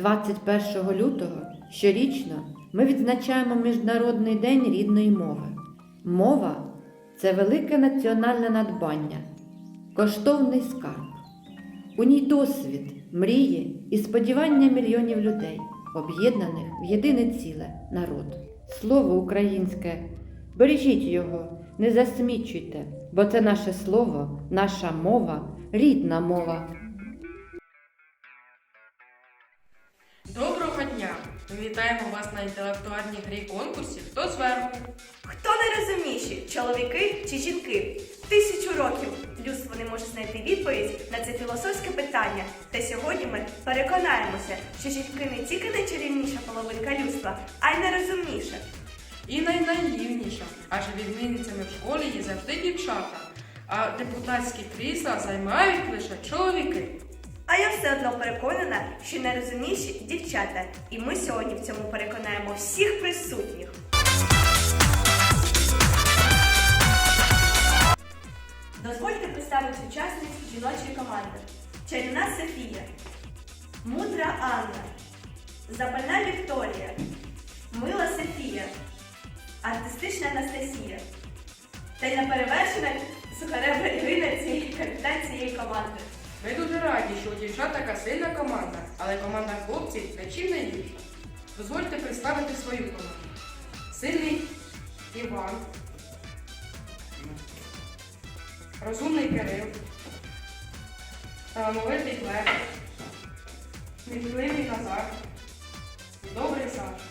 21 лютого щорічно ми відзначаємо Міжнародний день рідної мови. Мова це велике національне надбання, коштовний скарб. У ній досвід, мрії і сподівання мільйонів людей, об'єднаних в єдине ціле народ. Слово українське, бережіть його, не засмічуйте, бо це наше слово, наша мова, рідна мова. Доброго дня! Вітаємо вас на інтелектуальній грі конкурсі Хто зверху? Хто найрозумніші, чоловіки чи жінки? Тисячу років людство не може знайти відповідь на це філософське питання. Та сьогодні ми переконаємося, що жінки не тільки найчарівніша половинка людства, а й найрозумніша. І найнаївніша, адже відмінницями в школі є завжди дівчата, а депутатські крісла займають лише чоловіки. Я все одно переконана, що найрозумніші дівчата. І ми сьогодні в цьому переконаємо всіх присутніх. Дозвольте представити учасниць жіночої команди. Чарівна Софія, мудра Анна, запальна Вікторія, мила Софія, артистична Анастасія та й неперевершена сухаребра Ірина цієї капітан цієї команди. Ми дуже раді, що у дівчат така сильна команда, але команда хлопців нічим не гірша. Дозвольте представити свою команду. Сильний Іван, розумний Кирил, талановитий Глеб, сміливий Назар, добрий Саша.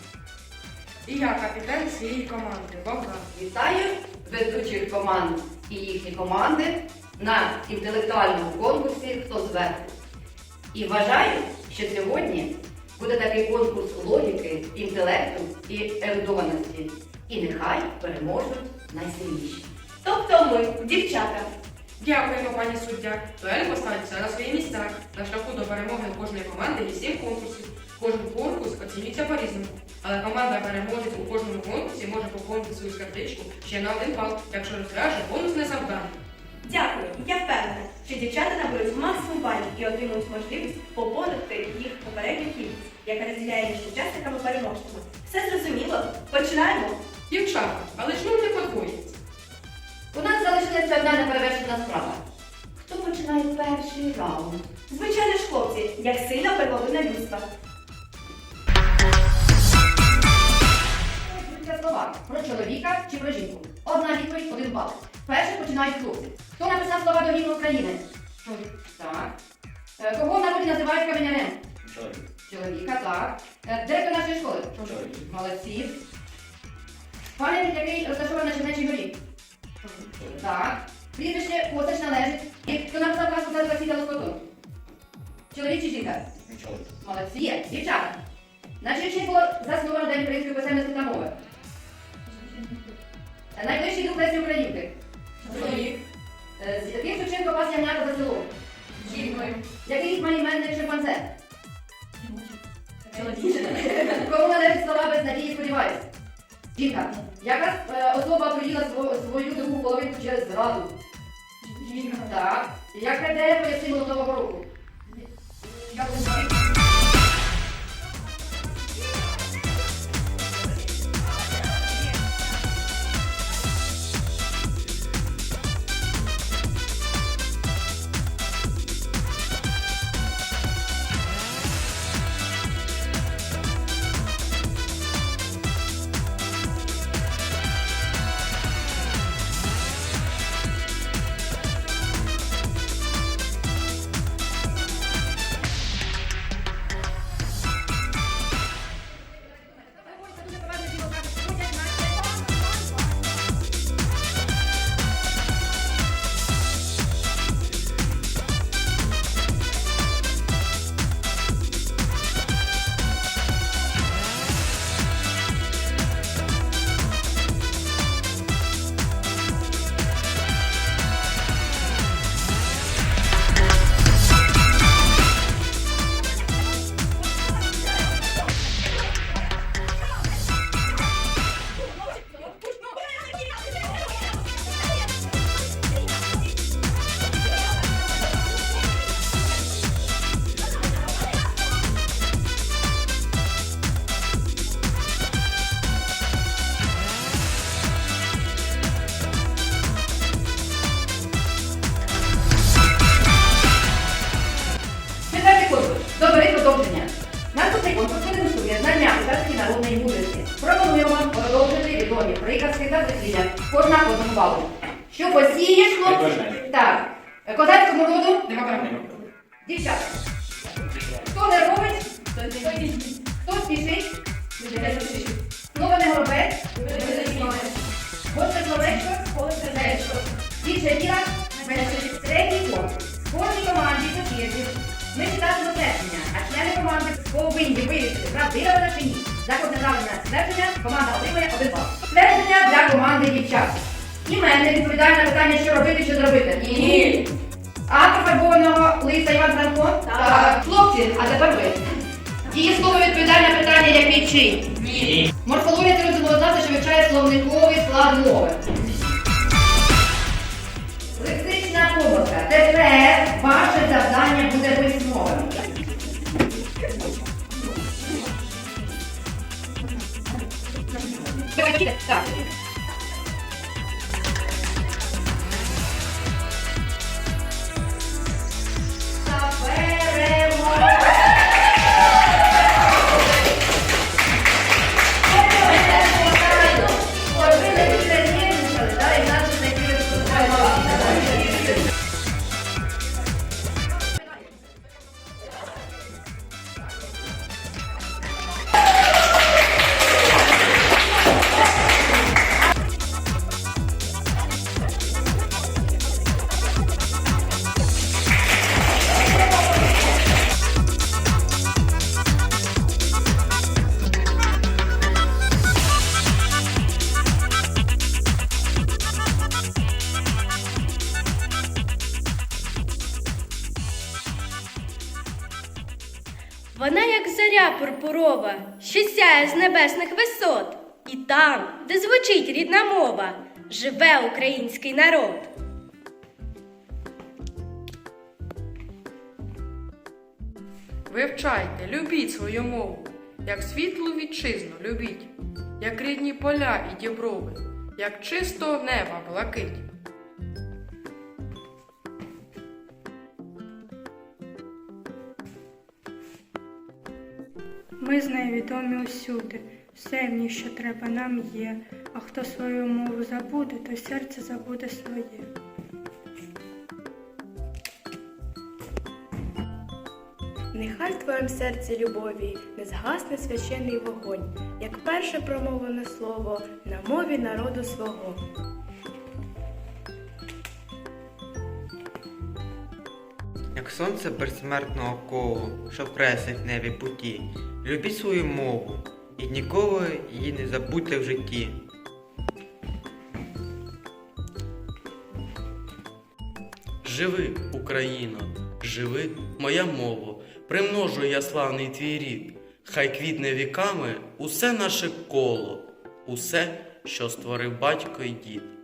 І я капітан цієї команди Богдан. Вітаю ведучих команд і їхні команди на інтелектуальному конкурсі Хто зверху. І вважаю, що сьогодні буде такий конкурс логіки, інтелекту і ерудованості. І нехай переможуть найсильніші. Тобто ми, дівчата. Дякуємо, пані суддя. Дуель поставить все на свої місця. На шляху до перемоги кожної команди є сім конкурсів. Кожен конкурс оцінюється по-різному. Але команда переможець у кожному конкурсі може поповнити свою скарбничку ще на один бал, якщо розв'яже бонусне завдання. Дякую. Я впевнена, що дівчата наберуть максимум балів і отримують можливість поповнити їх попередню кількість, яка розділяє між учасниками переможцями. Все зрозуміло? Починаємо. Дівчата, але ж ну не подвоїться. У нас залишилася одна неперевершена справа. Хто починає перший раунд? Звичайно ж, хлопці, як сильна первовина людства. Про чоловіка чи про жінку. Одна відповідь, один бал. Перший починають хлопці. Хто написав слова до гімну України? Чоловік. Так. Е, Кого в народі називають каменярем? Чоловік. Чоловіка, так. Е, Директор нашої школи? Чоловік. Молодці. Пам'ятник, який розташований на Чернечій горі? Так. Прізвище Коцач належить. І хто написав казку за Василя Лоскоту? Чоловік чи жінка? Чоловік. Молодці. Дівчата. На чий було засновано День української писемності та мови? Е, Найближчий друг Лесі Українки? Пас за село? Жінкою. Який іменник шимпанзе? Кому належить слова без надії сподіваюсь? Жінка. Яка е, особа поїла свою другу половинку через зраду? Жінка. Так. Яке дерево є символом Нового року? Завершення. Наступний конкурс демонструє знання української народної мудрості. Пропонуємо продовжити відомі приказки та прислів'я. Кожна по одному балу. Що посієш, хлопці? Так. Козацькому роду дівчата. Хто не робить, хто спішить, слово не горобець, Гостре словечко. Більше діла, повинні вирішити, правдиве вона чи ні. За кожне правильне твердження команда отримує один бал. Твердження для команди дівчат. Іменник відповідає на питання, що робити, що зробити. Ні. Автор фарбованого листа Іван Франко? Так. Хлопці, а тепер ви. Дієслово відповідає на питання, який чий? Ні. Морфологія це розділознавця, що вивчає словниковий склад мови. Лексична помилка. Тепер ваше завдання буде письмовим. Так. Вона як зоря пурпурова, що сяє з небесних висот. І там, де звучить рідна мова, живе український народ. Вивчайте, любіть свою мову, як світлу вітчизну любіть, як рідні поля і діброви, як чисто неба блакить. Ми з нею відомі усюди, все в що треба нам є, а хто свою мову забуде, то серце забуде своє. Нехай в твоєму серці любові не згасне священний вогонь, як перше промовлене слово на мові народу свого. Сонце безсмертного колу, що креслить в небі путі, любіть свою мову і ніколи її не забудьте в житті. Живи, Україно, живи, моя мова, примножую я славний твій рід, хай квітне віками усе наше коло, усе, що створив батько й дід.